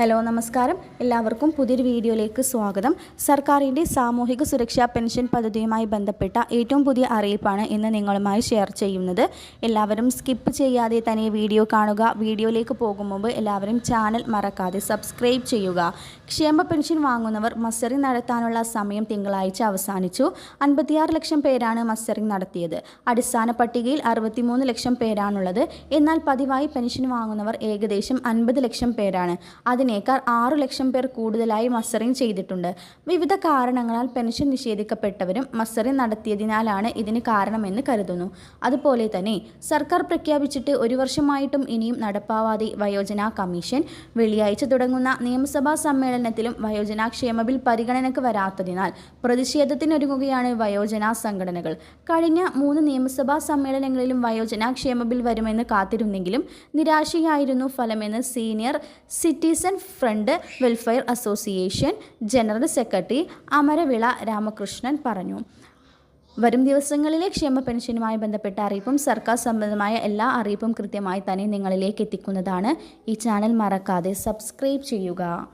Hello നമസ്കാരം. എല്ലാവർക്കും പുതിയൊരു വീഡിയോയിലേക്ക് സ്വാഗതം. സർക്കാരിന്റെ സാമൂഹിക സുരക്ഷാ പെൻഷൻ പദ്ധതിയുമായി ബന്ധപ്പെട്ട ഏറ്റവും പുതിയ അറിയിപ്പാണ് ഇന്ന് നിങ്ങളുമായി ഷെയർ ചെയ്യുന്നത്. എല്ലാവരും സ്കിപ്പ് ചെയ്യാതെ തന്നെ വീഡിയോ കാണുക. വീഡിയോയിലേക്ക് പോകും മുമ്പ് എല്ലാവരും ചാനൽ മറക്കാതെ സബ്സ്ക്രൈബ് ചെയ്യുക. ക്ഷേമ പെൻഷൻ വാങ്ങുന്നവർ മസ്റ്ററിംഗ് നടത്താനുള്ള സമയം തിങ്കളാഴ്ച അവസാനിച്ചു. അൻപത്തിയാറ് ലക്ഷം പേരാണ് മസ്റ്ററിംഗ് നടത്തിയത്. അടിസ്ഥാന പട്ടികയിൽ അറുപത്തിമൂന്ന് ലക്ഷം പേരാണുള്ളത്. എന്നാൽ പതിവായി പെൻഷൻ വാങ്ങുന്നവർ ഏകദേശം അൻപത് ലക്ഷം പേരാണ്. അതിനേക്കാൾ ആറു ലക്ഷം പേർ കൂടുതലായി മസ്റ്ററിംഗ് ചെയ്തിട്ടുണ്ട്. വിവിധ കാരണങ്ങളാൽ പെൻഷൻ നിഷേധിക്കപ്പെട്ടവരും മസ്റ്ററിംഗ് നടത്തിയതിനാലാണ് ഇതിന് കാരണമെന്ന് കരുതുന്നു. അതുപോലെ തന്നെ സർക്കാർ പ്രഖ്യാപിച്ചിട്ട് ഒരു വർഷമായിട്ടും ഇനിയും നടപ്പാവാതെ വയോജന കമ്മീഷൻ വെള്ളിയാഴ്ച തുടങ്ങുന്ന നിയമസഭാ സമ്മേളനത്തിലും വയോജന ക്ഷേമ ബിൽ പരിഗണനയ്ക്ക് വരാത്തതിനാൽ പ്രതിഷേധത്തിനൊരുങ്ങുകയാണ് വയോജന സംഘടനകൾ. കഴിഞ്ഞ മൂന്ന് നിയമസഭാ സമ്മേളനങ്ങളിലും വയോജന ക്ഷേമ ബിൽ വരുമെന്ന് കാത്തിരുന്നെങ്കിലും നിരാശയായിരുന്നു ഫലമെന്ന് senior front welfare association general secretary Amaravila Ramakrishnan പറഞ്ഞു. വരും ദിവസങ്ങളിലെ ക്ഷേമ പെൻഷനുമായി ബന്ധപ്പെട്ട അറിയിപ്പും സർക്കാർ സംബന്ധമായ എല്ലാ അറിയിപ്പും കൃത്യമായി തന്നെ നിങ്ങളിലേക്ക് എത്തിക്കുന്നതാണ്. ഈ ചാനൽ മറക്കാതെ സബ്സ്ക്രൈബ് ചെയ്യുക.